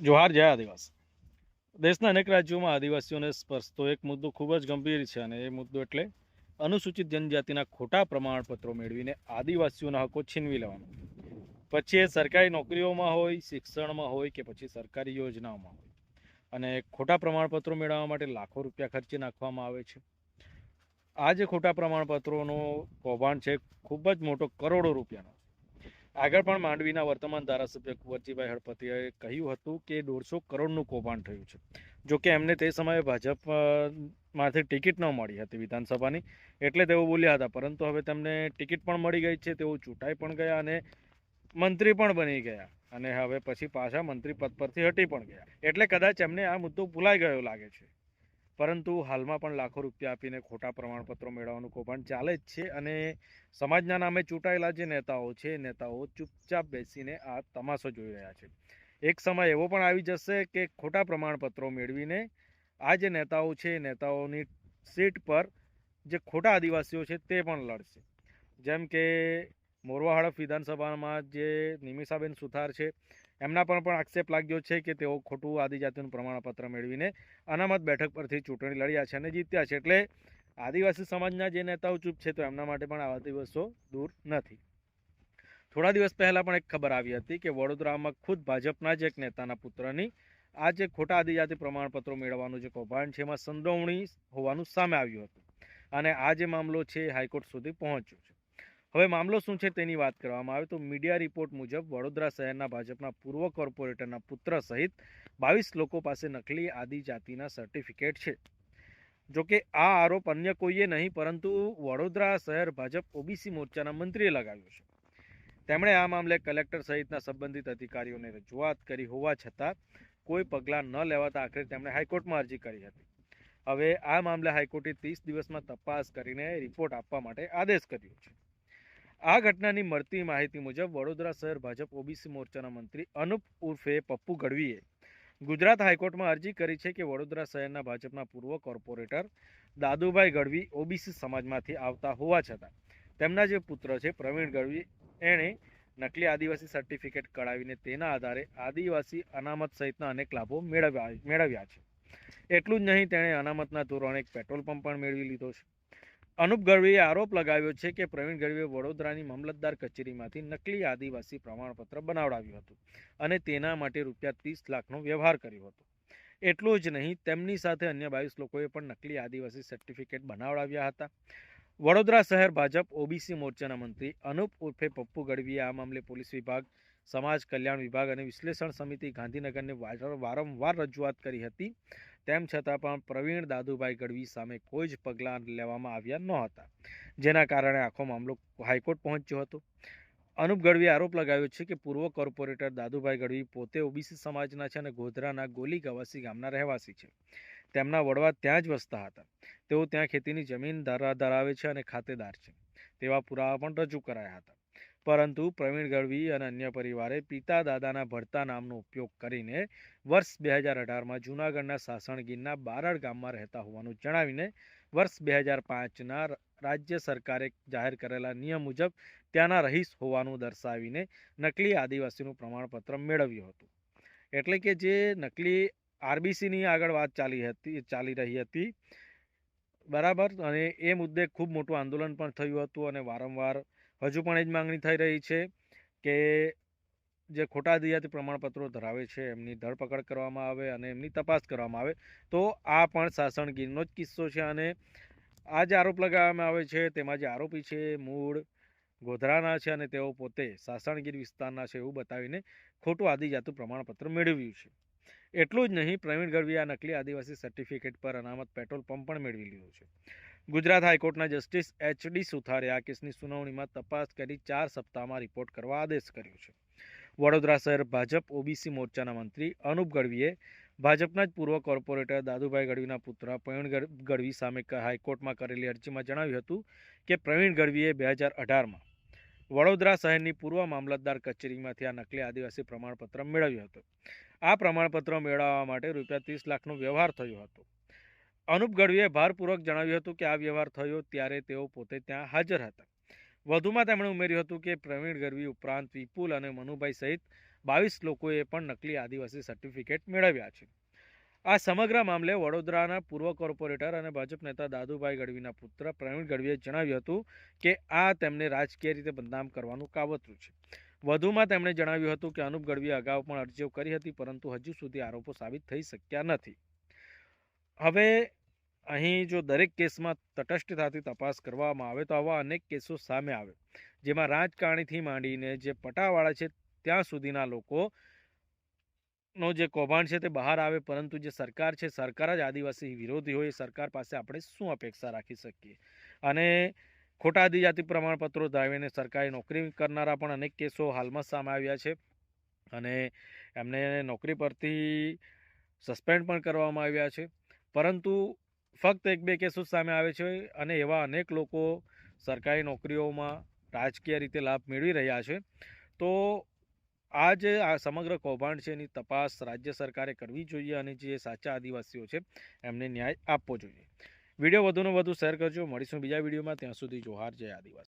જોહાર જય આદિવાસી. દેશના અનેક રાજ્યોમાં આદિવાસીઓને સ્પર્શતો એક મુદ્દો ખૂબ જ ગંભીર છે અને એ મુદ્દો એટલે અનુસૂચિત જનજાતિના ખોટા પ્રમાણપત્રો મેળવીને આદિવાસીઓના હકો છીનવી લેવાનો. પછી એ સરકારી નોકરીઓમાં હોય, શિક્ષણમાં હોય કે પછી સરકારી યોજનાઓમાં હોય. અને ખોટા પ્રમાણપત્રો મેળવવા માટે લાખો રૂપિયા ખર્ચી નાખવામાં આવે છે. આ જે ખોટા પ્રમાણપત્રોનો કૌભાંડ છે, ખૂબ જ મોટો કરોડો રૂપિયાનો. આગળ પણ માંડવીના વર્તમાન ધારાસભ્ય કુંવરજીભાઈ હળપતિએ કહ્યું હતું કે દોઢસો કરોડનું કૌભાંડ થયું છે. જો કે એમને તે સમયે ભાજપમાંથી ટિકિટ ન મળી હતી વિધાનસભાની, એટલે તેઓ બોલ્યા હતા. પરંતુ હવે તેમને ટિકિટ પણ મળી ગઈ છે, તેઓ ચૂંટાઈ પણ ગયા અને મંત્રી પણ બની ગયા અને હવે પછી પાછા મંત્રી પદ પરથી હટી પણ ગયા. એટલે કદાચ એમને આ મુદ્દો ભૂલાઈ ગયો લાગે છે. પરંતુ હાલમાં પણ લાખો રૂપિયા આપીને ખોટા પ્રમાણપત્રો મેળવવાનું કૌભાંડ ચાલે જ છે અને સમાજના નામે ચૂંટાયેલા જે નેતાઓ છે નેતાઓ ચૂપચાપ બેસીને આ તમાશો જોઈ રહ્યા છે. એક સમય એવો પણ આવી જશે કે ખોટા પ્રમાણપત્રો મેળવીને આ જે નેતાઓ છે નેતાઓની સીટ પર જે ખોટા આદિવાસીઓ છે, તે પણ લડશે. જેમ કે મોરવા હડફ વિધાનસભામાં જે નિમિષાબેન સુથાર છે, એમના પર પણ આક્ષેપ લાગ્યો છે કે તેઓ ખોટું આદિજાતિનું પ્રમાણપત્ર મેળવીને અનામત બેઠક પરથી ચૂંટણી લડ્યા છે અને જીત્યા છે. એટલે આદિવાસી સમાજના જે નેતાઓ ચૂપ છે તો એમના માટે પણ આવા દિવસો દૂર નથી. થોડા દિવસ પહેલાં પણ એક ખબર આવી હતી કે વડોદરામાં ખુદ ભાજપના જ એક નેતાના પુત્રની આ જે ખોટા આદિજાતિ પ્રમાણપત્રો મેળવવાનું જે કૌભાંડ છે, એમાં સંડોવણી હોવાનું સામે આવ્યું હતું. અને આ જે મામલો છે હાઈકોર્ટ સુધી પહોંચ્યો છે. હવે મામલો શું છે તેની વાત કરવામાં આવે તો મીડિયા રિપોર્ટ મુજબ વડોદરા શહેરના ભાજપના પૂર્વ કોર્પોરેટરના પુત્ર સહિત બાવીસ લોકો પાસે નકલી આદિજાતિના સર્ટિફિકેટ છે. જોકે આ આરોપ અન્ય કોઈએ નહીં, પરંતુ વડોદરા શહેર ભાજપ ઓબીસી મોરચાના મંત્રીએ લગાવ્યો છે. તેમણે આ મામલે કલેક્ટર સહિતના સંબંધિત અધિકારીઓને રજૂઆત કરી હોવા છતાં કોઈ પગલાં ન લેવાતા આખરે તેમણે હાઈકોર્ટમાં અરજી કરી હતી. હવે આ મામલે હાઈકોર્ટે ત્રીસ દિવસમાં તપાસ કરીને રિપોર્ટ આપવા માટે આદેશ કર્યો છે. આ ઘટનાની મળતી માહિતી મુજબ વડોદરા શહેર ભાજપ ઓબીસી મોરચાના મંત્રી અનુપ ઉર્ફે પપ્પુ ગઢવીએ ગુજરાત હાઈકોર્ટમાં અરજી કરી છે કે વડોદરા શહેરના ભાજપના પૂર્વ કોર્પોરેટર દાદુભાઈ ગઢવી ઓબીસી સમાજમાંથી આવતા હોવા છતાં તેમના જે પુત્ર છે પ્રવીણ ગઢવી, એણે નકલી આદિવાસી સર્ટિફિકેટ કઢાવીને તેના આધારે આદિવાસી અનામત સહિતના અનેક લાભો મેળવ્યા મેળવ્યા છે. એટલું જ નહીં, તેણે અનામતના ધોરણે એક પેટ્રોલ પંપ પણ મેળવી લીધો છે. અનુપ ગઢવીએ આરોપ લગાવ્યો છે કે પ્રવીણ ગઢવીએ વડોદરાની મામલતદાર કચેરીમાંથી નકલી આદિવાસી પ્રમાણપત્ર બનાવડાવ્યું હતું અને તેના માટે રૂપિયા ત્રીસ લાખનો વ્યવહાર કર્યો હતો. એટલું જ નહીં, તેમની સાથે અન્ય બાવીસ લોકોએ પણ નકલી આદિવાસી સર્ટિફિકેટ બનાવડાવ્યા હતા. વડોદરા શહેર ભાજપ ઓબીસી મોરચાના મંત્રી અનુપ ઉર્ફે પપ્પુ ગઢવીએ આ મામલે પોલીસ વિભાગ, સમાજ કલ્યાણ વિભાગ અને વિશ્લેષણ સમિતિ ગાંધીનગરને વાર- વારંવાર રજૂઆત કરી હતી. તેમ છતાં પણ પ્રવીણ દાદુભાઈ ગઢવી સામે કોઈ જ પગલાં લેવામાં આવ્યા નહોતા, જેના કારણે આખો મામલો હાઈકોર્ટ પહોંચ્યો હતો. અનુપ ગઢવીએ આરોપ લગાવ્યો છે કે પૂર્વ કોર્પોરેટર દાદુભાઈ ગઢવી પોતે ઓબીસી સમાજના છે અને ગોધરાના ગોલી ગવાસી ગામના રહેવાસી છે. તેમના વડવા ત્યાં જ વસતા હતા. તેઓ ત્યાં ખેતીની જમીન ધરા ધરાવે છે અને ખાતેદાર છે. તેવા પુરાવા પણ રજૂ કરાયા હતા. પરંતુ પ્રવીણ ગઢવી અને અન્ય પરિવારે પિતા દાદાના ભરતા નામનો ઉપયોગ કરીને વર્ષ બે હજાર અઢારમાં જૂનાગઢના સાસણગીરના બારડ ગામમાં રહેતા હોવાનું જણાવીને વર્ષ બે હજાર પાંચના રાજ્ય સરકારે જાહેર કરેલા નિયમ મુજબ ત્યાંના રહીશ હોવાનું દર્શાવીને નકલી આદિવાસીનું પ્રમાણપત્ર મેળવ્યું હતું. એટલે કે જે નકલી આરબીસીની આગળ વાત ચાલી હતી, ચાલી રહી હતી, બરાબર? અને એ મુદ્દે ખૂબ મોટું આંદોલન પણ થયું હતું અને વારંવાર હજુ પણ એ જ માંગણી થઈ રહી છે કે જે ખોટા દિયાતી પ્રમાણપત્રો ધરાવે છે, એમની ધરપકડ કરવામાં આવે અને એમની તપાસ કરવામાં આવે, તો આ પણ શાસણગીરનો જ કિસ્સો છે. અને આ જે આરોપ લગાવવામાં આવે છે, તેમાં જે આરોપી છે મૂળ ગોધરાના છે અને તેઓ પોતે સાસણગીર વિસ્તારના છે એવું બતાવીને ખોટું આદિજાતું પ્રમાણપત્ર મેળવ્યું છે. એટલું જ નહીં, પ્રવીણ ગઢવીએ આ નકલી આદિવાસી સર્ટિફિકેટ પર અનામત પેટ્રોલ પંપ પણ મેળવી લીધું છે. ગુજરાત હાઈકોર્ટના જસ્ટિસ એચ ડી સુથારે આ કેસની સુનાવણીમાં તપાસ કરી ચાર સપ્તાહમાં રિપોર્ટ કરવા આદેશ કર્યો છે. વડોદરા શહેર ભાજપ ઓબીસી મોરચાના મંત્રી અનુપ ગઢવીએ ભાજપના જ પૂર્વ કોર્પોરેટર દાદુભાઈ ગઢવીના પુત્ર પ્રવીણ ગઢ- ગઢવી સામે હાઈકોર્ટમાં કરેલી અરજીમાં જણાવ્યું હતું કે પ્રવીણ ગઢવીએ બે હજાર અઢારમાં વડોદરા શહેરની પૂર્વ મામલતદાર કચેરીમાંથી આ નકલી આદિવાસી પ્રમાણપત્ર મેળવ્યું હતું. આ પ્રમાણપત્ર મેળવવા માટે રૂપિયા ત્રીસ લાખનો વ્યવહાર થયો હતો. અનુપ ગઢવીએ ભારપૂર્વક જણાવ્યું હતું કે આ વ્યવહાર થયો ત્યારે તેઓ પોતે ત્યાં હાજર હતા. વધુમાં તેમણે ઉમેર્યું હતું કે પ્રવીણ ગઢવી ઉપરાંત વિપુલ અને મનુભાઈ સહિત બાવીસ લોકોએ પણ નકલી આદિવાસી સર્ટિફિકેટ મેળવ્યા છે. આ સમગ્ર મામલે વડોદરાના પૂર્વ કોર્પોરેટર અને ભાજપ નેતા દાદુભાઈ ગઢવીના પુત્ર પ્રવીણ ગઢવીએ જણાવ્યું હતું કે આ તેમને રાજકીય રીતે બદનામ કરવાનું કાવતરું છે. વધુમાં તેમણે જણાવ્યું હતું કે અનુપ ગઢવીએ અગાઉ પણ અરજીઓ કરી હતી પરંતુ હજુ સુધી આરોપો સાબિત થઈ શક્યા નથી. હવે અહીં જો દરેક કેસમાં તટસ્થતાથી તપાસ કરવામાં આવે તો આવા અનેક કેસો સામે આવે. જેમાં રાજકારણીથી માંડીને જે પટાવાળા છે ત્યાં સુધીના લોકો નો જે કૌભાંડ છે તે બહાર આવે, પરંતુ જે સરકાર છે, સરકાર જ આદિવાસી વિરોધી હોય સરકાર પાસે આપણે શું અપેક્ષા રાખી શકીએ? અને ખોટા આદિજાતિ પ્રમાણપત્રો ધરાવીને સરકારી નોકરી કરનારા પણ અનેક કેસો હાલમાં સામે આવ્યા છે. અને એમને નોકરી પરથી સસ્પેન્ડ પણ કરવામાં આવ્યા છે. પરંતુ ફક્ત એક બે કેસો સામે આવે છે અને એવા અનેક લોકો સરકારી નોકરીઓમાં રાજકીય રીતે લાભ મેળવી રહ્યા છે. તો આ જે આ સમગ્ર કૌભાંડ છે એની તપાસ રાજ્ય સરકારે કરવી જોઈએ અને જે સાચા આદિવાસીઓ છે એમને ન્યાય આપવો જોઈએ. વીડિયો વધુને વધુ શેર કરજો. મળીશું બીજા વિડીયોમાં. ત્યાં સુધી જોહાર. જય આદિવાસી.